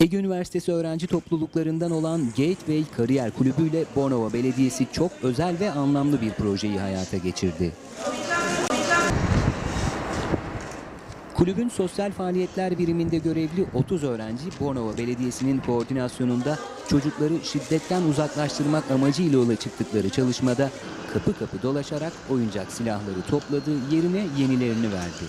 Ege Üniversitesi öğrenci topluluklarından olan Gateway Kariyer Kulübü ile Bornova Belediyesi çok özel ve anlamlı bir projeyi hayata geçirdi. Kulübün sosyal faaliyetler biriminde görevli 30 öğrenci Bornova Belediyesi'nin koordinasyonunda çocukları şiddetten uzaklaştırmak amacıyla yola çıktıkları çalışmada kapı kapı dolaşarak oyuncak silahları topladı, yerine yenilerini verdi.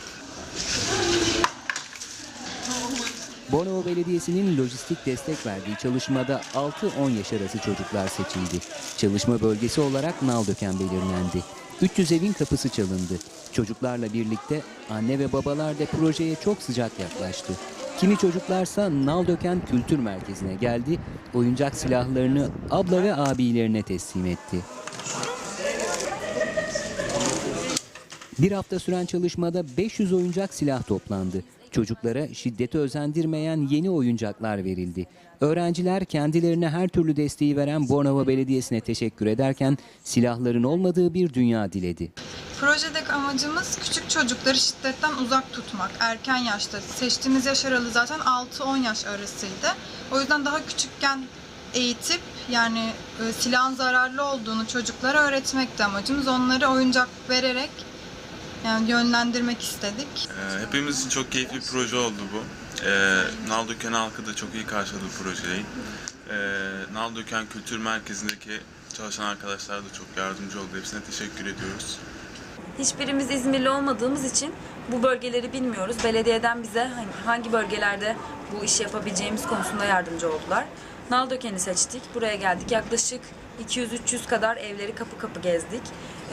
Bornova Belediyesi'nin lojistik destek verdiği çalışmada 6-10 yaş arası çocuklar seçildi. Çalışma bölgesi olarak Naldöken belirlendi. 300 evin kapısı çalındı. Çocuklarla birlikte anne ve babalar da projeye çok sıcak yaklaştı. Kimi çocuklarsa Naldöken Kültür Merkezi'ne geldi, oyuncak silahlarını abla ve abilerine teslim etti. Bir hafta süren çalışmada 500 oyuncak silah toplandı. Çocuklara şiddeti özendirmeyen yeni oyuncaklar verildi. Öğrenciler kendilerine her türlü desteği veren Bornova Belediyesi'ne teşekkür ederken silahların olmadığı bir dünya diledi. Projedeki amacımız küçük çocukları şiddetten uzak tutmak. Erken yaşta. Seçtiğimiz yaş aralığı zaten 6-10 yaş arasıydı. O yüzden daha küçükken eğitip yani e, silahın zararlı olduğunu çocuklara öğretmekti amacımız. Onları oyuncak vererek yani yönlendirmek istedik. Ee, Hepimiz için çok keyifli bir proje oldu bu. Ee, Naldöken halkı da çok iyi karşıladı bu projeyi. Ee, Naldöken Kültür Merkezi'ndeki çalışan arkadaşlar da çok yardımcı oldu. Hepsine teşekkür ediyoruz. Hiçbirimiz İzmirli olmadığımız için bu bölgeleri bilmiyoruz. Belediyeden bize hangi bölgelerde bu işi yapabileceğimiz konusunda yardımcı oldular. Naldöken'i seçtik. Buraya geldik. Yaklaşık 200-300 kadar evleri kapı kapı gezdik.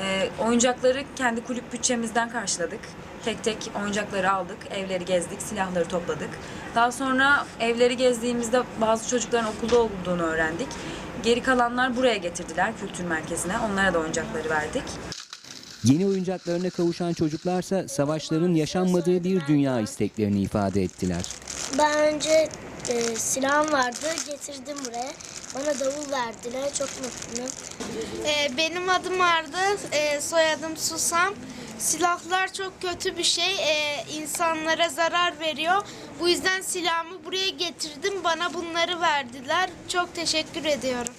Ee, oyuncakları kendi kulüp bütçemizden karşıladık. Tek tek oyuncakları aldık, evleri gezdik, silahları topladık. Daha sonra evleri gezdiğimizde bazı çocukların okulda olduğunu öğrendik. Geri kalanlar buraya getirdiler kültür merkezine. Onlara da oyuncakları verdik. Yeni oyuncaklarına kavuşan çocuklarsa savaşların yaşanmadığı bir dünya isteklerini ifade ettiler. Ben önce e, silahım vardı, getirdim buraya. Bana davul verdiler, çok mutluyum. Ee, benim adım Arda, ee, soyadım Susam. Silahlar çok kötü bir şey, ee, insanlara zarar veriyor. Bu yüzden silahımı buraya getirdim, bana bunları verdiler. Çok teşekkür ediyorum.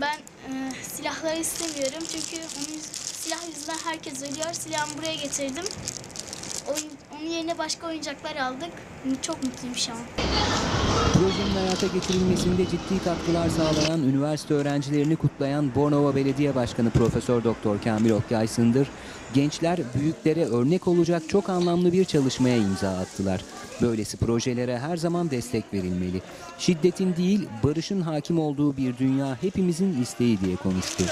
Ben e, silahları istemiyorum çünkü onun silah yüzünden herkes ölüyor. Silahımı buraya getirdim. Oyun, onun yerine başka oyuncaklar aldık. Çok mutluyum şu an. Projenin hayata geçirilmesinde ciddi katkılar sağlayan üniversite öğrencilerini kutlayan Bornova Belediye Başkanı Profesör Doktor Kamil Okyay Sındır, gençler büyüklere örnek olacak çok anlamlı bir çalışmaya imza attılar. Böylesi projelere her zaman destek verilmeli. Şiddetin değil, barışın hakim olduğu bir dünya hepimizin isteği diye konuştu.